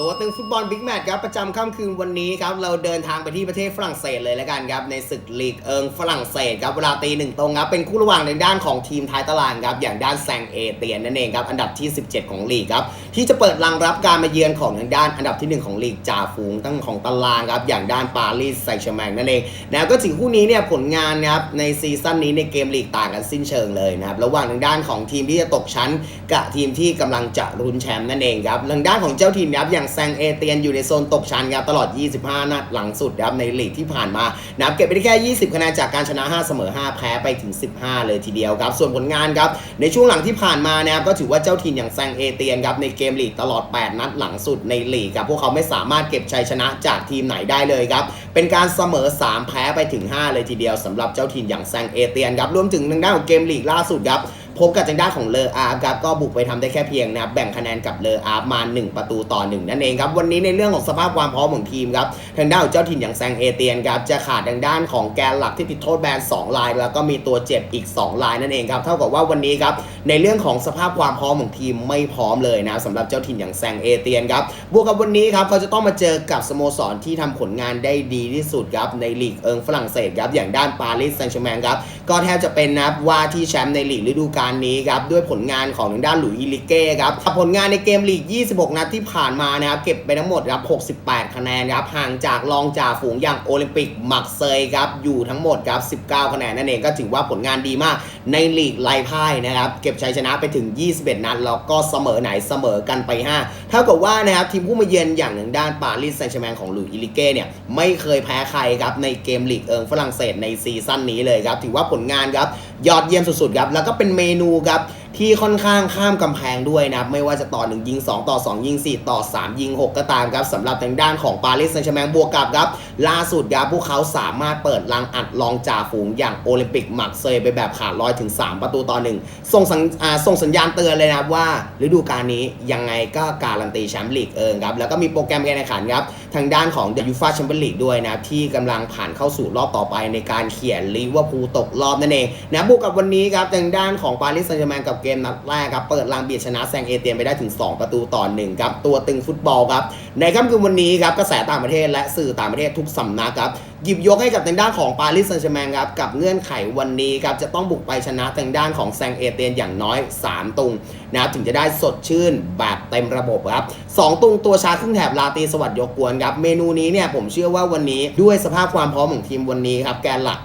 ตัวตึงฟุตบอลบิ๊กแมตช์ครับประจำค่ำคืนวันนี้ครับเราเดินทางไปที่ประเทศฝรั่งเศสเลยแล้วกันครับในศึกลีกเอิงฝรั่งเศสครับเวลาตีหนึ่งตรงครับเป็นคู่ระหว่างในด้านของทีมท้ายตารางครับอย่างด้านแซงเอเตียนนั่นเองครับอันดับที่ 17 ของลีกครับที่จะเปิดรังรับการมาเยือนของทางด้านอันดับที่หนึ่งของลีกจ่าฝูงตั้งของตารางครับอย่างด้านปารีสแซงต์แชร์แมงนั่นเองนะก็ถึงคู่นี้เนี่ยผลงานครับในซีซั่นนี้ในเกมลีกต่างกันสิ้นเชิงเลยนะครับระหว่างทางด้านของทีมที่จะตกชั้น กับทีมที่กำลังจะลุ้นแชมป์นั่นเองครับทางด้านของเจ้าทีมครับอย่างแซงเอเตียนอยู่ในโซนตกชั้นครับตลอด 25 นัดหลังสุดครับในลีกที่ผ่านมานับเก็บไปได้แค่ 20 คะแนนจากการชนะ 5 เสมอ 5 แพ้ไปถึง 15 เลยทีเดียวครับ ส่วนผลงานครับในช่วงหลังที่ผ่านมานะครับก็ถือว่าเจ้าทีมอย่างแซงเอเตียนครับในเกมลีกตลอด 8 นัดหลังสุดในลีกครับพวกเขาไม่สามารถเก็บชัยชนะจากทีมไหนได้เลยครับเป็นการเสมอ 3 แพ้ไปถึง 5 เลยทีเดียวสำหรับเจ้าทีมอย่างแซงเอเตียนครับรวมถึงทางด้านของเกมลีกล่าสุดครับ พบกับทางด้านของเลออาร์ครับก็บุกไปทำได้แค่เพียงนะครับแบ่งคะแนนกับเลออาร์มา 1 ประตูต่อ 1 นั่นเองครับ วันนี้ในเรื่องของสภาพความพร้อมของทีมครับทางด้านของเจ้าถิ่นอย่างแซงเอเตียนครับจะขาดทางด้านของแกนหลักที่ติดโทษแบน2ลาย แล้วก็มีตัวเจ็บอีก 2 ลายนั่นเองครับเท่ากับว่าวันนี้ครับในเรื่องของสภาพความพร้อมของทีมไม่พร้อมเลยนะสำหรับเจ้าถิ่นอย่างแซงเอเตียนครับบวกกับวันนี้ครับเขาจะต้องมาเจอกับสโมสรที่ทำผลงานได้ดีที่สุดครับในลีกเอิงฝรั่งเศสครับอย่างด้านปารีสแซงต์แชร์แมงครับก็แทบจะเป็นนะว่าที่แชมป์ในลีกฤดูกาลนี้ครับด้วยผลงานของทางด้านหลุยส์อิลิเก้ครับผลงานในเกมลีก 26 นัดที่ผ่านมานะครับเก็บไปทั้งหมดครับ 68 คะแนนครับห่างจากรองจ่าฝูงอย่างโอลิมปิกมักเซยครับอยู่ทั้งหมดครับ 19 คะแนนนั่นเองก็ถือว่าผลงานดีมากในลีกไล่พ่ายนะครับเก็บชัยชนะไปถึง 21 นัดแล้วก็เสมอไหนเสมอกันไป 5เท่ากับว่านะครับทีมผู้มาเยือนอย่างหนึ่งด้านปารีสแซงต์แชร์แมงของหลุยส์อิลิเก้เนี่ยไม่เคยแพ้ใครครับในเกมลีกเอิงฝรั่งเศสในซีซั่นนี้เลยครับถือว่าผลงานครับยอดเยี่ยมสุดๆครับแล้วก็เป็นเมนูครับ ที่ค่อนข้างข้ามกำแพงด้วยนะครับ ไม่ว่าจะต่อ 1 ยิง 2 ต่อ 2 ยิง 4 ต่อ 3 ยิง 6 ก็ตามครับสำหรับทางด้านของปารีสแซงต์แชร์แมงบวกกับครับ ล่าสุดครับพวกเขาสามารถเปิดรังอัดรองจ่าฝูงอย่างโอลิมปิกมักเซยไปแบบขาดลอยถึง 3 ประตูต่อหนึ่งส่งสัญส่งสัญญาณเตือนเลยนะครับว่า ฤดูกาลนี้ยังไงก็การันตีแชมป์ลีกเอิงครับแล้วก็มีโปรแกรมการแข่งขันครับทางด้านของเดยูฟ่าแชมเปี้ยนลีกด้วยนะครับที่กำลังผ่านเข้าสู่รอบต่อไปในการเขียนลิเวอร์พูลตกรอบนั่นเองนะบวกกับวันนี้ครับทางด้านของปารีสแซงต์แชร์แมงกับเกมนัดแรกครับ เปิดรังเบียดชนะแซงเอเตียนไปได้ถึง 2 ประตูต่อหนึ่งครับ ตัวตึงฟุตบอลครับ ในค่ำคืนวันนี้ครับ กระแสต่างประเทศและสื่อต่างประเทศทุกสำนักครับ หยิบยกให้กับทางด้านของปารีสแซงต์แชร์แมงครับ กับเงื่อนไขวันนี้ครับ จะต้องบุกไปชนะทางด้านของแซงเอเตียนอย่างน้อย 3 ตุงนะครับถึงจะได้สดชื่นแบบเต็มระบบครับสองตุงตัวชาครึ่งแถบลาตีสวัสดยกกวนครับเมนูนี้เนี่ยผมเชื่อว่าวันนี้ด้วยสภาพความพร้อมของทีมวันนี้ครับแกนหลัก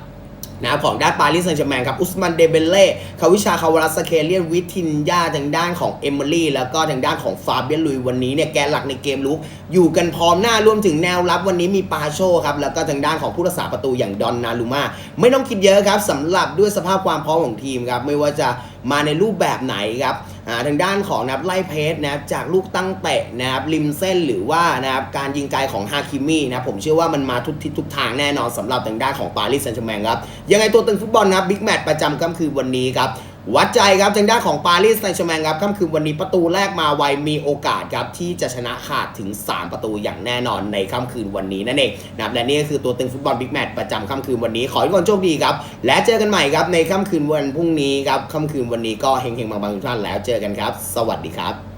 นะของด้านปารีสแซงต์แชร์แมงครับอุสมันเดเบเล่คาวิชาคาวารัสเคเลียนวิทินยาทางด้านของเอมิลี่แล้วก็ทางด้านของฟาเบียนลุยวันนี้เนี่ยแกนหลักในเกมลุกอยู่กันพร้อมหน้ารวมถึงแนวรับวันนี้มีปาโชครับแล้วก็ทางด้านของผู้รักษาประตูอย่างดอนนาลูมาไม่ต้องคิดเยอะครับสำหรับด้วยสภาพความพร้อมของทีมครับไม่ว่าจะมาในรูปแบบไหนครับทางด้านของนะครับไล่เพสนะครับจากลูกตั้งเตะนะครับริมเส้นหรือว่านะครับการยิงไกลของฮาคิมินะครับผมเชื่อว่ามันมาทุกทิศทุกทางแน่นอนสำหรับทางด้านของปารีสแซงต์แชร์แมงครับยังไงตัวตึงฟุตบอลนับบิ๊กแมตช์ประจำค่ำคืนวันนี้ครับ วัดใจครับทางด้านของปารีสแซงต์แชร์แมงครับค่ำคืนวันนี้ประตูแรกมาไวมีโอกาสครับที่จะชนะขาดถึง 3 ประตูอย่างแน่นอนในค่ำคืนวันนี้นั่นเองนะครับและนี่ก็คือตัวตึงฟุตบอลบิ๊กแมตช์ประจำค่ำคืนวันนี้ขอให้ทุกคนโชคดีครับ และเจอกันใหม่ครับในค่ำคืนวันพรุ่งนี้ครับค่ำคืนวันนี้ก็เฮงๆบางๆทุกท่านแล้วเจอกันครับ สวัสดีครับ